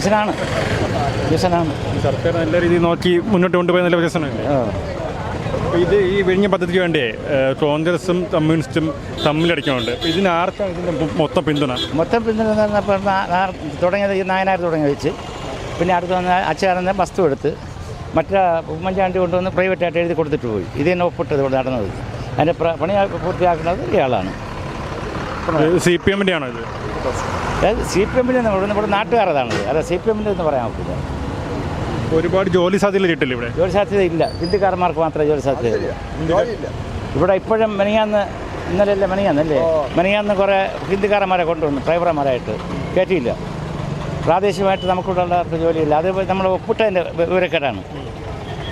വികസനമാണ് വികസനമാണ് സർക്കാർ നല്ല രീതിയിൽ നോക്കി മുന്നോട്ട് കൊണ്ടുപോയ നല്ല വികസനമല്ലേ ഇത് ഈ വിഴിഞ്ഞ പദ്ധതിക്ക് വേണ്ടി കോൺഗ്രസും കമ്മ്യൂണിസ്റ്റും തമ്മിലടിക്കുന്നുണ്ട്. ഇതിന് ആർക്കാണ് ഇതിന്റെ മൊത്തം പിന്തുണ? മൊത്തം പിന്തുണ എന്ന് തുടങ്ങിയത് ഈ നായനാർ തുടങ്ങി വെച്ച്. പിന്നെ അടുത്ത് വന്ന അച്ചാറിന്റെ വസ്തു എടുത്ത് മറ്റേ ഉമ്മൻചാണ്ടി കൊണ്ടുവന്ന് പ്രൈവറ്റായിട്ട് എഴുതി കൊടുത്തിട്ട് പോയി. ഇത് തന്നെ ഒപ്പിട്ടത് ഇവിടെ നടന്നത്. അതിന്റെ പണി പൂർത്തിയാക്കുന്നത് ഇയാളാണ്. സി പി എമ്മിന്റെ ആണോ ഇത്? അതായത് സി പി എമ്മിൽ നിന്ന് ഇവിടെ ഇവിടെ നാട്ടുകാരതാണത് അല്ല സി പി എമ്മിന്റെ എന്ന് പറയാൻ പറ്റില്ല. ഒരുപാട് ജോലി സാധ്യത കിട്ടില്ല ഇവിടെ? ജോലി സാധ്യത ഇല്ല. ഹിന്ദിക്കാരന്മാർക്ക് മാത്രമേ ജോലി സാധ്യത ഇവിടെ ഇപ്പോഴും മെനിയാന്ന് ഇന്നലെയല്ലേ മെനിയാന്നല്ലേ മെനിയാന്ന് കുറേ ഹിന്ദിക്കാരന്മാരെ കൊണ്ടുവന്നു ഡ്രൈവർമാരായിട്ട് കയറ്റിയില്ല പ്രാദേശികമായിട്ട് നമുക്കിവിടെ ഉള്ളവർക്ക് ജോലിയില്ല. അത് നമ്മൾ ഒപ്പിട്ടതിന്റെ വിവരക്കേടാണ്.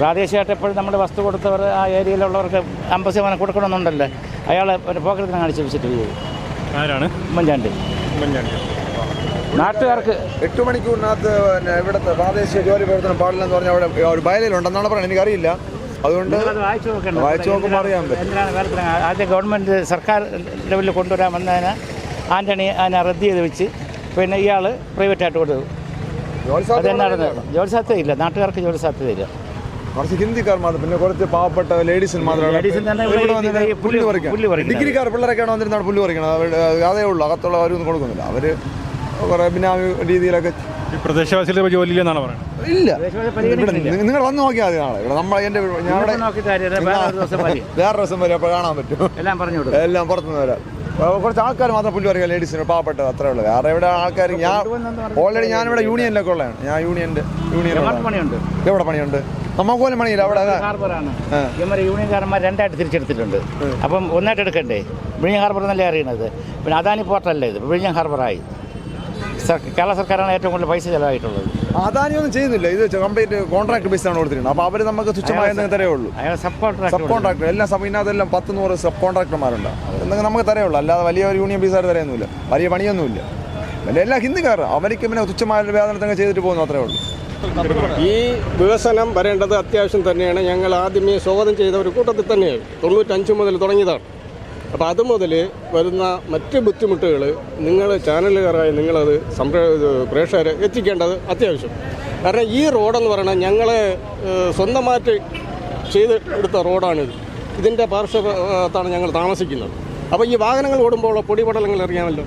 പ്രാദേശികമായിട്ട് എപ്പോഴും നമ്മൾ വസ്തു കൊടുത്തവർ ആ ഏരിയയിലുള്ളവർക്ക് അമ്പത് ശതമാനം കൊടുക്കണമെന്നുണ്ടല്ലോ. അയാളെ ഒരു പോക്കറ്റിനെ കാണിച്ച് വെച്ചിട്ട് പോയി. ആരാണ്? ഉമ്മൻചാണ്ടി. ഉമ്മൻചാണ്ടി. നാട്ടുകാർക്ക് എട്ട് മണിക്കൂറിനകത്ത് പിന്നെ ഇവിടുത്തെ പ്രാദേശിക ജോലി പ്രവർത്തനം പാടില്ലെന്ന് പറഞ്ഞാൽ അവിടെ ഒരു ബയലിലുണ്ടെന്നാണ് പറയുന്നത്. എനിക്കറിയില്ല. അതുകൊണ്ട് വായിച്ചു നോക്കണം. വായിച്ചു നോക്കുമ്പോൾ അറിയാൻ പറ്റും. ആദ്യ ഗവൺമെന്റ് സർക്കാർ ലെവലിൽ കൊണ്ടുവരാൻ വന്നതിന് ആന്റണി അതിനെ റദ്ദ് ചെയ്ത് വെച്ച് പിന്നെ ഇയാൾ പ്രൈവറ്റായിട്ട് കൊടുത്തു ജോലി അത് സാധ്യത തന്നെ നടന്നത് ജോലി സാധ്യതയില്ല. നാട്ടുകാർക്ക് ജോലി സാധ്യതയില്ല. കുറച്ച് ഹിന്ദിക്കാർ മാത്രം പിന്നെ കുറച്ച് പാവപ്പെട്ട ലേഡീസിന് മാത്രമാണ് തന്നെ ഇവിടെ വന്നിട്ട് പുല്ല് പറിക്കുന്നത്. ഡിഗ്രിക്കാർ പിള്ളേരൊക്കെയാണ് വന്നിരുന്നാണ് പുല്ല് പറിക്കണം അതേ ഉള്ളൂ അകത്തുള്ള അവരൊന്നും കൊടുക്കുന്നില്ല. അവർ കുറേ ബിനാമി രീതിയിലൊക്കെ ഈ പ്രദേശവാസികളുടെ ജോലിയില്ലെന്നാണ് പറയുന്നത്? ഇല്ല. പ്രദേശവാസികളെ പരിഗണിക്കുന്നില്ല. നിങ്ങൾ വന്ന് നോക്കിയാൽ മതി നാളെ. ഇവിടെ നമ്മൾ എന്റെ ഞാൻ വേറെ ദിവസം വരെ അപ്പോൾ കാണാൻ പറ്റും. എല്ലാം പറഞ്ഞു കൊടുക്കും. എല്ലാം പുറത്തുനിന്ന് വരാം. കുറച്ച് ആൾക്കാർ മാത്രം പുള്ളി പറയുക ലേഡീസിന് പാവപ്പെട്ടത് അത്രേ ഉള്ളൂ. വേറെ ഇവിടെ ആൾക്കാർ ഞാൻ ഓൾറെഡി ഞാനിവിടെ യൂണിയനിലൊക്കെ ഉള്ളതാണ്. ഞാൻ യൂണിയന്റെ യൂണിയൻ പണിയുണ്ട്? എവിടെ പണിയുണ്ട്? നമുക്ക് പോലും പണിയില്ല. അവിടെ. ഇവന്മാർ യൂണിയൻകാരന്മാർ രണ്ടായിട്ട് തിരിച്ചെടുത്തിട്ടുണ്ട്. അപ്പം ഒന്നായിട്ട് എടുക്കണ്ടേ? വിഴിഞ്ഞ ഹാർബർ എന്നല്ലേ അറിയണത്? പിന്നെ അദാനി പോർട്ടല്ലേ ഇത്? വിഴിഞ്ഞ ഹാർബറായി കേരള സർക്കാരാണ് ഏറ്റവും കൂടുതൽ പൈസ ചിലവായിട്ടുള്ളത്. അദാനിയൊന്നും ചെയ്യുന്നില്ല. ഇത് കംപ്ലീറ്റ് കോൺട്രാക്ട് ബേസ് ആണ് കൊടുത്തിട്ടുണ്ട് അപ്പോൾ അവർ നമുക്ക് തുച്ഛമായ എന്തെങ്കിലും തരേ ഉള്ളൂ. Sub sub sub contract contractor എല്ലാം സബ് ഇതിനകത്തെല്ലാം പത്ത് നൂറ് സബ് കോൺട്രാക്ടർമാരുണ്ട് എന്തെങ്കിലും നമുക്ക് തരേ ഉള്ളൂ. അല്ലാതെ വലിയ ഒരു യൂണിയൻ ബേസാർ തരയൊന്നുമില്ല. വലിയ പണിയൊന്നുമില്ല. അല്ല എല്ലാ ഹിന്ദിക്കാർ അവർക്ക് പിന്നെ തുച്ഛമായ വേതനത്തങ്ങ് ചെയ്തിട്ട് പോകുന്നു അത്രേ ഉള്ളൂ. ഈ വികസനം വരേണ്ടത് അത്യാവശ്യം തന്നെയാണ്. ഞങ്ങൾ ആദ്യമേ സ്വാഗതം ചെയ്ത ഒരു കൂട്ടത്തിൽ തന്നെയാണ് തൊണ്ണൂറ്റഞ്ച് മുതൽ തുടങ്ങിയതാണ്. അപ്പോൾ അത് മുതൽ വരുന്ന മറ്റ് ബുദ്ധിമുട്ടുകൾ നിങ്ങൾ ചാനലുകാരായി നിങ്ങളത് സംപ്ര പ്രേക്ഷകരെ എത്തിക്കേണ്ടത് അത്യാവശ്യം. കാരണം ഈ റോഡെന്ന് പറയുന്നത് ഞങ്ങൾ സ്വന്തമായിട്ട് ചെയ്ത് എടുത്ത റോഡാണിത്. ഇതിന്റെ പാർശ്വത്താണ് ഞങ്ങൾ താമസിക്കുന്നത്. അപ്പോൾ ഈ വാഹനങ്ങൾ ഓടുമ്പോൾ പൊടിപടലങ്ങൾ അറിയാമല്ലോ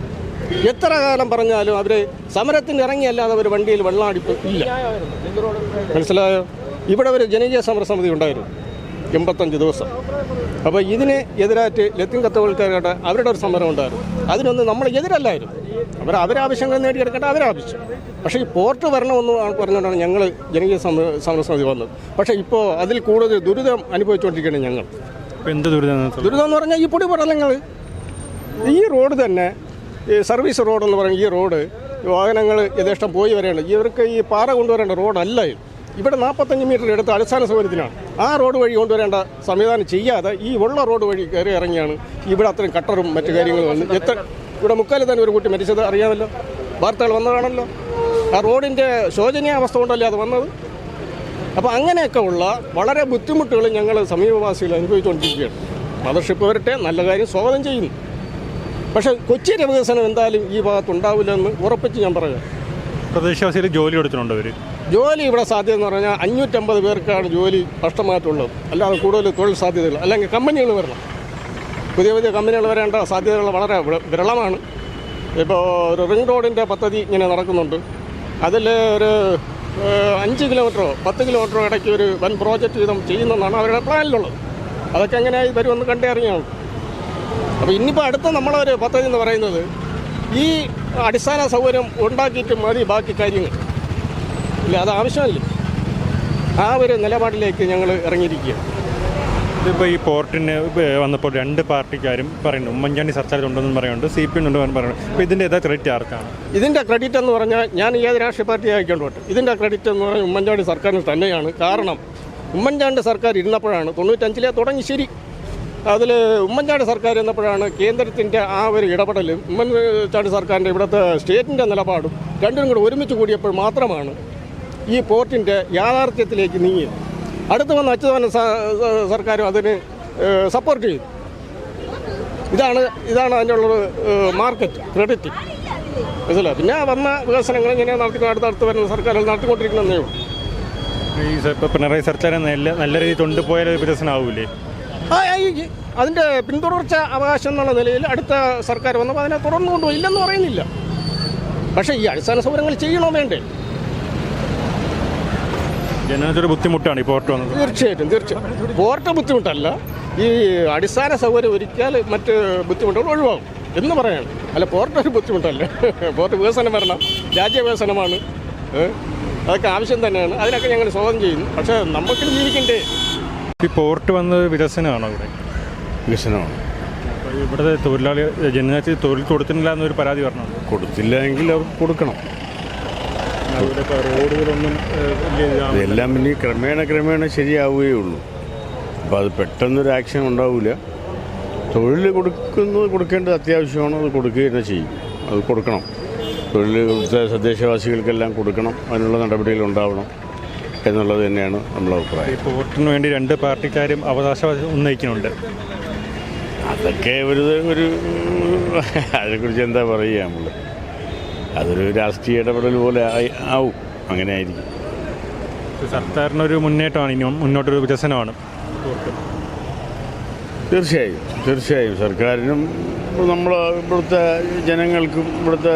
എത്ര കാലം പറഞ്ഞാലും അവർ സമരത്തിന് ഇറങ്ങിയല്ലാതെ അവർ വണ്ടിയിൽ വെള്ളമടിപ്പ് ഇല്ല. മനസ്സിലായോ? ഇവിടെ ഒരു ജനകീയ സമരസമിതി ഉണ്ടായിരുന്നു. എൺപത്തഞ്ച് ദിവസം. അപ്പോൾ ഇതിന് എതിരായിട്ട് ലത്തിൻ കത്തോലിക്കാരുടെ അവരുടെ ഒരു സമരം ഉണ്ടായിരുന്നു. അതിനൊന്നും നമ്മൾ എതിരല്ലായിരുന്നു. അവർ അവരാവശ്യങ്ങൾ നേടിയെടുക്കേണ്ട അവരാവശ്യം. പക്ഷേ ഈ പോർട്ട് വരണമെന്ന് പറഞ്ഞുകൊണ്ടാണ് ഞങ്ങൾ ജനകീയ സമര സമരസമിതി വന്നത്. പക്ഷേ ഇപ്പോൾ അതിൽ കൂടുതൽ ദുരിതം അനുഭവിച്ചുകൊണ്ടിരിക്കുകയാണ് ഞങ്ങൾ. എന്ത് ദുരിതം ദുരിതം എന്ന് പറഞ്ഞാൽ ഈ പൊടി പൊടിപടലങ്ങൾ ഈ റോഡ് തന്നെ ഈ സർവീസ് റോഡ് എന്ന് പറയുന്ന ഈ റോഡ് വാഹനങ്ങൾ യഥേഷ്ടം പോയി വരേണ്ട ഇവർക്ക് ഈ പാറ കൊണ്ടുവരേണ്ട റോഡല്ല ഇത്. ഇവിടെ നാൽപ്പത്തഞ്ച് മീറ്റർ എടുത്ത് അടിസ്ഥാന സൗകര്യത്തിനാണ്. ആ റോഡ് വഴി കൊണ്ടുവരേണ്ട സംവിധാനം ചെയ്യാതെ ഈ ഉള്ള റോഡ് വഴി കയറി ഇറങ്ങിയാണ് ഇവിടെ അത്രയും കട്ടറും മറ്റു കാര്യങ്ങളും വന്ന് എത്ര ഇവിടെ മുക്കാലിൽ തന്നെ ഒരു കുട്ടി മരിച്ചത് അറിയാമല്ലോ? വാർത്തകൾ വന്നതാണല്ലോ. ആ റോഡിന്റെ ശോചനീയാവസ്ഥ കൊണ്ടല്ലേ അത് വന്നത്? അപ്പോൾ അങ്ങനെയൊക്കെ ഉള്ള വളരെ ബുദ്ധിമുട്ടുകൾ ഞങ്ങൾ സമീപവാസികൾ അനുഭവിച്ചുകൊണ്ടിരിക്കുകയാണ്. മദർഷിപ്പ് വരട്ടെ നല്ല കാര്യം സ്വാഗതം ചെയ്യുന്നു. പക്ഷേ കൊച്ചിയുടെ വികസനം എന്തായാലും ഈ ഭാഗത്ത് ഉണ്ടാവില്ലെന്ന് ഉറപ്പിച്ച് ഞാൻ പറയാം. പ്രദേശവാസികൾ ജോലി കൊടുത്തിട്ടുണ്ട് അവർ ജോലി ഇവിടെ സാധ്യത എന്ന് പറഞ്ഞാൽ അഞ്ഞൂറ്റമ്പത് പേർക്കാണ് ജോലി നഷ്ടമായിട്ടുള്ളത് അല്ലാതെ കൂടുതൽ തൊഴിൽ സാധ്യതകൾ അല്ലെങ്കിൽ കമ്പനികൾ വരണം. പുതിയ പുതിയ കമ്പനികൾ വരേണ്ട സാധ്യതകൾ വളരെ വിരളമാണ്. ഇപ്പോൾ ഒരു റിംഗ് റോഡിന്റെ പദ്ധതി ഇങ്ങനെ നടക്കുന്നുണ്ട്. അതിൽ ഒരു അഞ്ച് കിലോമീറ്ററോ പത്ത് കിലോമീറ്ററോ ഇടയ്ക്ക് ഒരു വൻ പ്രോജക്റ്റ് വീതം ചെയ്യുന്നതാണ് അവരുടെ പ്ലാനിലുള്ളത്. അതൊക്കെ എങ്ങനെയായി വരുമെന്ന് കണ്ടേ അറിയാം അപ്പോൾ ഇനിയിപ്പോൾ അടുത്ത നമ്മളൊരു പദ്ധതി എന്ന് പറയുന്നത് ഈ അടിസ്ഥാന സൗകര്യം ഉണ്ടാക്കിയിട്ട് മതി ബാക്കി കാര്യങ്ങൾ. ഇല്ല അത് ആവശ്യമല്ല. ആ ഒരു നിലപാടിലേക്ക് ഞങ്ങൾ ഇറങ്ങിയിരിക്കുകയാണ്. ഇതിപ്പോൾ ഈ പോർട്ടിന് വന്നപ്പോൾ രണ്ട് പാർട്ടിക്കാരും പറയുന്നു ഉമ്മൻചാണ്ടി സർക്കാർ ഉണ്ടെന്നും പറയുന്നുണ്ട് സി പി എം ഉണ്ടെന്ന് പറയുന്നുണ്ട്. അപ്പോൾ ഇതിന്റെ ഏതാ ക്രെഡിറ്റ് ആർക്കാണ്? ഇതിന്റെ ക്രെഡിറ്റ് എന്ന് പറഞ്ഞാൽ ഞാൻ ഏത് രാഷ്ട്രീയ പാർട്ടി ആയിക്കോട്ടെ ഇതിന്റെ ക്രെഡിറ്റ് എന്ന് പറഞ്ഞാൽ ഉമ്മൻചാണ്ടി സർക്കാരിന് തന്നെയാണ്. കാരണം ഉമ്മൻചാണ്ടി സർക്കാർ ഇരുന്നപ്പോഴാണ് തൊണ്ണൂറ്റഞ്ചിലെ തുടങ്ങി ശരി. അതിൽ ഉമ്മൻചാണ്ടി സർക്കാർ എന്നപ്പോഴാണ് കേന്ദ്രത്തിന്റെ ആ ഒരു ഇടപെടലും ഉമ്മൻചാണ്ടി സർക്കാരിന്റെ ഇവിടുത്തെ സ്റ്റേറ്റിന്റെ നിലപാടും രണ്ടും കൂടെ ഒരുമിച്ച് കൂടിയപ്പോൾ മാത്രമാണ് ഈ പോർട്ടിന്റെ യാഥാർത്ഥ്യത്തിലേക്ക് നീങ്ങിയത്. അടുത്ത് വന്ന അച്യുതാനന്ദ സർക്കാരും അതിന് സപ്പോർട്ട് ചെയ്തു. ഇതാണ് ഇതാണ് അതിന്റെ ഉള്ളത് മാർക്കറ്റ് ക്രെഡിറ്റ് മനസ്സിലായി? പിന്നെ വന്ന വികസനങ്ങൾ ഇങ്ങനെ നടത്തി അടുത്തടുത്ത് വരുന്ന സർക്കാർ നടത്തിക്കൊണ്ടിരിക്കുന്നതേ ഉള്ളൂ. ഈ പിണറായി സർക്കാർ നല്ല നല്ല രീതിയിൽ കൊണ്ടുപോയാൽ വികസനം ആവൂലേ അതിന്റെ പിന്തുടർച്ച അവകാശം എന്നുള്ള നിലയിൽ അടുത്ത സർക്കാർ വന്നപ്പോൾ അതിനെ തുടർന്നു കൊണ്ടുപോയി. ഇല്ലെന്ന് പറയുന്നില്ല. പക്ഷേ ഈ അടിസ്ഥാന സൗകര്യങ്ങൾ ചെയ്യണോ വേണ്ടേ? ജനങ്ങൾക്കൊരു ബുദ്ധിമുട്ടാണ് ഈ പോർട്ട് വന്നത്. തീർച്ചയായിട്ടും തീർച്ചയായും പോർട്ട് ബുദ്ധിമുട്ടല്ല. ഈ അടിസ്ഥാന സൗകര്യം ഒരുക്കിയാൽ മറ്റ് ബുദ്ധിമുട്ടുകൾ ഒഴിവാകും എന്ന് പറയാണ്. അല്ല പോർട്ട് ഒരു ബുദ്ധിമുട്ടല്ല. പോർട്ട് വികസനം വരണം. രാജ്യ വികസനമാണ് അതൊക്കെ ആവശ്യം തന്നെയാണ്. അതിനൊക്കെ ഞങ്ങൾ സ്വാഗതം ചെയ്യുന്നു. പക്ഷേ നമുക്ക് ജീവിക്കണ്ടേ? ഈ പോർട്ട് വന്നത് വികസനമാണോ ഇവിടെ? വികസനമാണ്. ഇവിടുത്തെ തൊഴിലാളി ജനങ്ങൾക്ക് തൊഴിൽ കൊടുത്തിട്ടില്ല എന്നൊരു പരാതി പറഞ്ഞു? കൊടുത്തില്ല എങ്കിൽ അവർക്ക് കൊടുക്കണം. റോഡുകളൊന്നും എല്ലാം ഇനി ക്രമേണ ക്രമേണ ശരിയാവുകയേ ഉള്ളൂ. അപ്പോൾ അത് പെട്ടെന്നൊരു ആക്ഷൻ ഉണ്ടാവില്ല തൊഴിൽ കൊടുക്കുന്നത് കൊടുക്കേണ്ടത് അത്യാവശ്യമാണ്. അത് കൊടുക്കുക തന്നെ ചെയ്യും. അത് കൊടുക്കണം. തൊഴിൽ തദ്ദേശവാസികൾക്കെല്ലാം കൊടുക്കണം. അതിനുള്ള നടപടികൾ ഉണ്ടാവണം. എന്നുള്ളത് തന്നെയാണ് നമ്മളെ അഭിപ്രായം. ഇപ്പോൾ വോട്ടിന് വേണ്ടി രണ്ട് പാർട്ടിക്കാരും അവകാശം ഉന്നയിക്കുന്നുണ്ട്. അതൊക്കെ ഒരു ഒരു അതിനെക്കുറിച്ച് എന്താ പറയുക നമ്മൾ അതൊരു രാഷ്ട്രീയ ഇടപെടൽ പോലെ ആവും. അങ്ങനെ ആയിരിക്കും. സർക്കാരിനൊരു മുന്നേറ്റമാണ് ഇനി മുന്നോട്ടൊരു വികസനമാണ്. തീർച്ചയായും തീർച്ചയായും. സർക്കാരിനും നമ്മൾ ഇവിടുത്തെ ജനങ്ങൾക്കും ഇവിടുത്തെ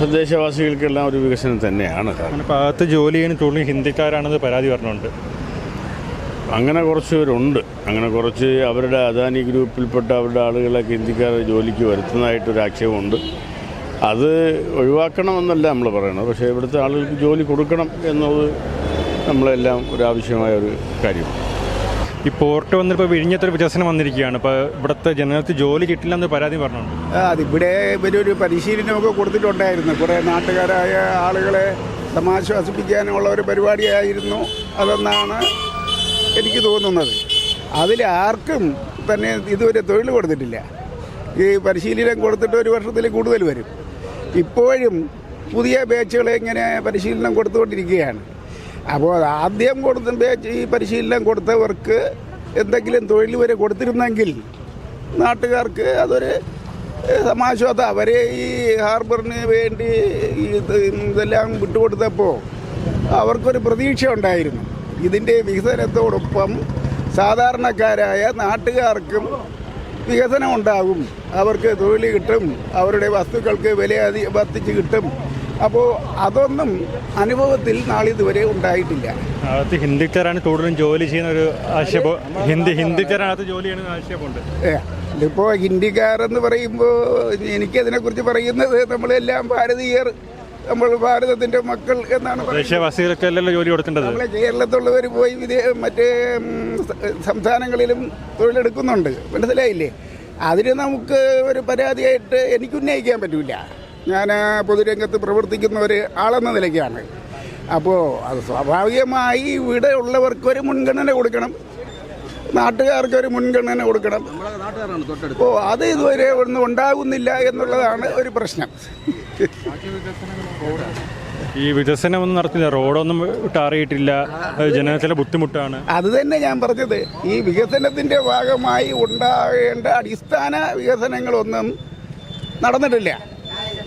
തദ്ദേശവാസികൾക്കെല്ലാം ഒരു വികസനം തന്നെയാണ് അങ്ങനെ ഭാഗത്ത് ജോലി ചെയ്യുന്ന തൊഴിൽ ഹിന്ദിക്കാരാണെന്ന് പരാതി പറഞ്ഞുണ്ട്. അങ്ങനെ കുറച്ച് പേരുണ്ട്. അങ്ങനെ കുറച്ച് അവരുടെ അദാനി ഗ്രൂപ്പിൽപ്പെട്ട അവരുടെ ആളുകളൊക്കെ ഹിന്ദിക്കാർ ജോലിക്ക് വരുത്തുന്നതായിട്ടൊരു ആക്ഷേപമുണ്ട്. അത് ഒഴിവാക്കണമെന്നല്ല നമ്മൾ പറയണത്. പക്ഷേ ഇവിടുത്തെ ആളുകൾക്ക് ജോലി കൊടുക്കണം എന്നത് നമ്മളെല്ലാം ഒരു ആവശ്യമായ ഒരു കാര്യമാണ്. ഈ പോർട്ട് വന്നിപ്പോൾ വിഴിഞ്ഞത്തൊരു വികസനം വന്നിരിക്കുകയാണ്. ഇപ്പോൾ ഇവിടുത്തെ ജനങ്ങൾക്ക് ജോലി കിട്ടില്ല എന്ന് പരാതി പറഞ്ഞു അതിവിടെ ഇവരൊരു പരിശീലനമൊക്കെ കൊടുത്തിട്ടുണ്ടായിരുന്നു. കുറേ നാട്ടുകാരായ ആളുകളെ സമാശ്വാസിപ്പിക്കാനുള്ള ഒരു പരിപാടിയായിരുന്നു അതെന്നാണ് എനിക്ക് തോന്നുന്നത്. അതിൽ ആർക്കും തന്നെ ഇതുവരെ തൊഴിൽ കൊടുത്തിട്ടില്ല. ഈ പരിശീലനം കൊടുത്തിട്ട് ഒരു വർഷത്തിൽ കൂടുതൽ വരും. ഇപ്പോഴും പുതിയ ബാച്ചുകളെ ഇങ്ങനെ പരിശീലനം കൊടുത്തുകൊണ്ടിരിക്കുകയാണ്. അപ്പോൾ ആദ്യം കൊടുത്ത ഈ പരിശീലനം കൊടുത്തവർക്ക് എന്തെങ്കിലും തൊഴിൽ വരെ കൊടുത്തിരുന്നെങ്കിൽ നാട്ടുകാർക്ക് അതൊരു സമാശ്വാസം. അവരെ ഈ ഹാർബറിന് വേണ്ടി ഇതെല്ലാം വിട്ടുകൊടുത്തപ്പോൾ അവർക്കൊരു പ്രതീക്ഷ ഉണ്ടായിരുന്നു. ഇതിന്റെ വികസനത്തോടൊപ്പം സാധാരണക്കാരായ നാട്ടുകാർക്കും വികസനം ഉണ്ടാകും. അവർക്ക് തൊഴിൽ കിട്ടും. അവരുടെ വസ്തുക്കൾക്ക് വില അധി വർദ്ധിച്ച് കിട്ടും. അപ്പോൾ അതൊന്നും അനുഭവത്തിൽ നാളിതുവരെ ഉണ്ടായിട്ടില്ല. അകത്ത് ഹിന്ദിക്കാരാണ് കൂടുതലും ജോലി ചെയ്യുന്ന ഒരു ആക്ഷേപം ഹിന്ദി ഹിന്ദിക്കാരകത്ത് ജോലി ചെയ്യുന്ന ആക്ഷേപമുണ്ട് ഏ, ഇതിപ്പോ ഹിന്ദിക്കാരെന്ന് പറയുമ്പോൾ എനിക്കതിനെക്കുറിച്ച് പറയുന്നത് നമ്മളെല്ലാം ഭാരതീയർ നമ്മൾ ഭാരതത്തിന്റെ മക്കൾ എന്നാണ് ജോലി കൊടുക്കേണ്ടത്. നമ്മളെ കേരളത്തിലുള്ളവർ പോയി വിദേ മറ്റേ സംസ്ഥാനങ്ങളിലും തൊഴിലെടുക്കുന്നുണ്ട്. മനസ്സിലായില്ലേ? അതിന് നമുക്ക് ഒരു പരാതിയായിട്ട് എനിക്ക് ഉന്നയിക്കാൻ പറ്റില്ല ഞാൻ പൊതുരംഗത്ത് പ്രവർത്തിക്കുന്ന ഒരു ആളെന്ന നിലയ്ക്കാണ്. അപ്പോൾ അത് സ്വാഭാവികമായി ഇവിടെ ഉള്ളവർക്കൊരു മുൻഗണന കൊടുക്കണം. നാട്ടുകാർക്ക് ഒരു മുൻഗണന കൊടുക്കണം. ഓ അത് ഇതുവരെ ഒന്നും ഉണ്ടാകുന്നില്ല എന്നുള്ളതാണ് ഒരു പ്രശ്നം. ഈ വികസനമൊന്നും നടത്തില്ല. റോഡൊന്നും ടാറിയിട്ടില്ല ജനത്തിലെ ബുദ്ധിമുട്ടാണ്. അത് തന്നെ ഞാൻ പറഞ്ഞത്. ഈ വികസനത്തിന്റെ ഭാഗമായി ഉണ്ടാകേണ്ട അടിസ്ഥാന വികസനങ്ങളൊന്നും നടന്നിട്ടില്ല.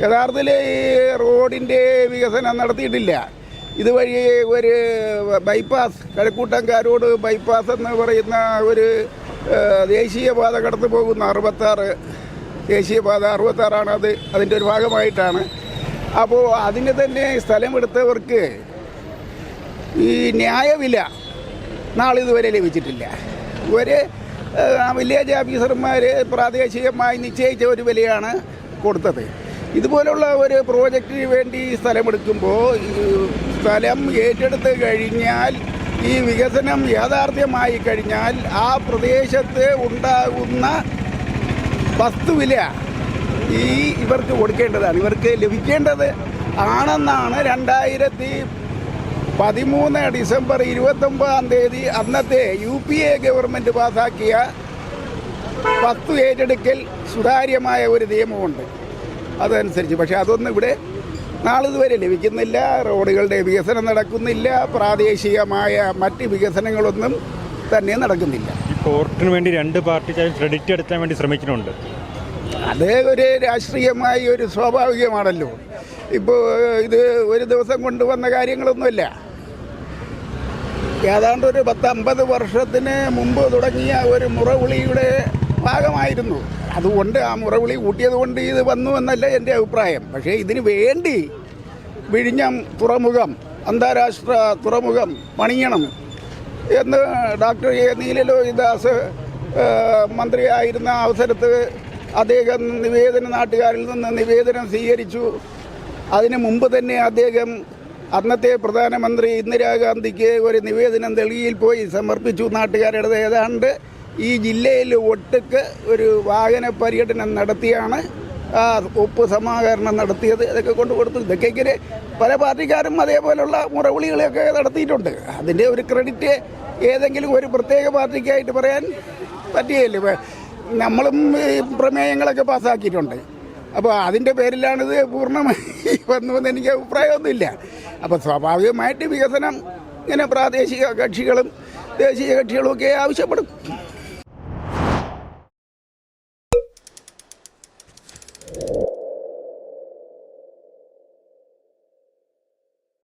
യഥാർത്ഥത്തിൽ ഈ റോഡിന്റെ വികസനം നടത്തിയിട്ടില്ല. ഇതുവഴി ഒരു ബൈപ്പാസ് കഴക്കൂട്ടംകാരോട് ബൈപ്പാസ് എന്ന് പറയുന്ന ഒരു ദേശീയപാത കടന്നു പോകുന്ന അറുപത്താറ് ദേശീയപാത അറുപത്താറാണ് അത് അതിന്റെ ഒരു ഭാഗമായിട്ടാണ്. അപ്പോൾ അതിന് തന്നെ സ്ഥലമെടുത്തവർക്ക് ഈ ന്യായവില നാളിതുവരെ ലഭിച്ചിട്ടില്ല. ഒരു വില്ലേജ് ഓഫീസർമാർ പ്രാദേശികമായി നിശ്ചയിച്ച ഒരു വിലയാണ് കൊടുത്തത്. ഇതുപോലുള്ള ഒരു പ്രോജക്റ്റിന് വേണ്ടി സ്ഥലമെടുക്കുമ്പോൾ സ്ഥലം ഏറ്റെടുത്ത് കഴിഞ്ഞാൽ ഈ വികസനം യാഥാർത്ഥ്യമായി കഴിഞ്ഞാൽ ആ പ്രദേശത്ത് ഉണ്ടാകുന്ന വസ്തുവില ഈ ഇവർക്ക് കൊടുക്കേണ്ടതാണ്. ഇവർക്ക് ലഭിക്കേണ്ടത് ആണെന്നാണ് രണ്ടായിരത്തി പതിമൂന്ന് ഡിസംബർ ഇരുപത്തൊമ്പതാം തീയതി അന്നത്തെ യു പി എ ഗവൺമെന്റ് പാസാക്കിയ വസ്തു ഏറ്റെടുക്കൽ സുതാര്യമായ ഒരു നിയമമുണ്ട്. അതനുസരിച്ച്. പക്ഷേ അതൊന്നും ഇവിടെ നാളിതുവരെ ലഭിക്കുന്നില്ല. റോഡുകളുടെ വികസനം നടക്കുന്നില്ല. പ്രാദേശികമായ മറ്റ് വികസനങ്ങളൊന്നും തന്നെ നടക്കുന്നില്ല. പോർട്ടിന് വേണ്ടി രണ്ട് പാർട്ടി ക്രെഡിറ്റ് എടുക്കാൻ വേണ്ടി ശ്രമിക്കുന്നുണ്ട്. അത് ഒരു രാഷ്ട്രീയമായി ഒരു സ്വാഭാവികമാണല്ലോ. ഇപ്പോൾ ഇത് ഒരു ദിവസം കൊണ്ടുവന്ന കാര്യങ്ങളൊന്നുമല്ല. ഏതാണ്ട് ഒരു പത്ത് അമ്പത് വർഷത്തിന് മുമ്പ് തുടങ്ങിയ ഒരു മുറവിളിയുടെ ഭാഗമായിരുന്നു. അതുകൊണ്ട് ആ മുറവിളി കൂട്ടിയത് കൊണ്ട് ഇത് വന്നു എന്നല്ല എന്റെ അഭിപ്രായം. പക്ഷേ ഇതിന് വേണ്ടി വിഴിഞ്ഞം തുറമുഖം അന്താരാഷ്ട്ര തുറമുഖം പണിയണം എന്ന് ഡോക്ടർ എ. നീലലോഹിദാസ് മന്ത്രിയായിരുന്ന അവസരത്ത് അദ്ദേഹം നിവേദന നാട്ടുകാരിൽ നിന്ന് നിവേദനം സ്വീകരിച്ചു. അതിനു മുമ്പ് തന്നെ അദ്ദേഹം അന്നത്തെ പ്രധാനമന്ത്രി ഇന്ദിരാഗാന്ധിക്ക് ഒരു നിവേദനം ഡൽഹിയിൽ പോയി സമർപ്പിച്ചു. നാട്ടുകാരുടെ ഏതാണ്ട് ഈ ജില്ലയിൽ ഒട്ടുക്ക് ഒരു വാഹന പര്യടനം നടത്തിയാണ് ഒപ്പ് സമാഹരണം നടത്തിയത് ഇതൊക്കെ കൊണ്ടു കൊടുത്തു. ഇതൊക്കെ ഇങ്ങനെ പല പാർട്ടിക്കാരും അതേപോലെയുള്ള മുറവിളികളൊക്കെ നടത്തിയിട്ടുണ്ട്. അതിന്റെ ഒരു ക്രെഡിറ്റ് ഏതെങ്കിലും ഒരു പ്രത്യേക പാർട്ടിക്കായിട്ട് പറയാൻ പറ്റുകയില്ല നമ്മളും പ്രമേയങ്ങളൊക്കെ പാസ്സാക്കിയിട്ടുണ്ട്. അപ്പോൾ അതിന്റെ പേരിലാണിത് പൂർണമായി വന്നുവെന്ന് എനിക്ക് അഭിപ്രായമൊന്നുമില്ല. അപ്പോൾ സ്വാഭാവികമായിട്ട് വികസനം ഇങ്ങനെ പ്രാദേശിക കക്ഷികളും ദേശീയ കക്ഷികളും ഒക്കെ ആവശ്യപ്പെടും.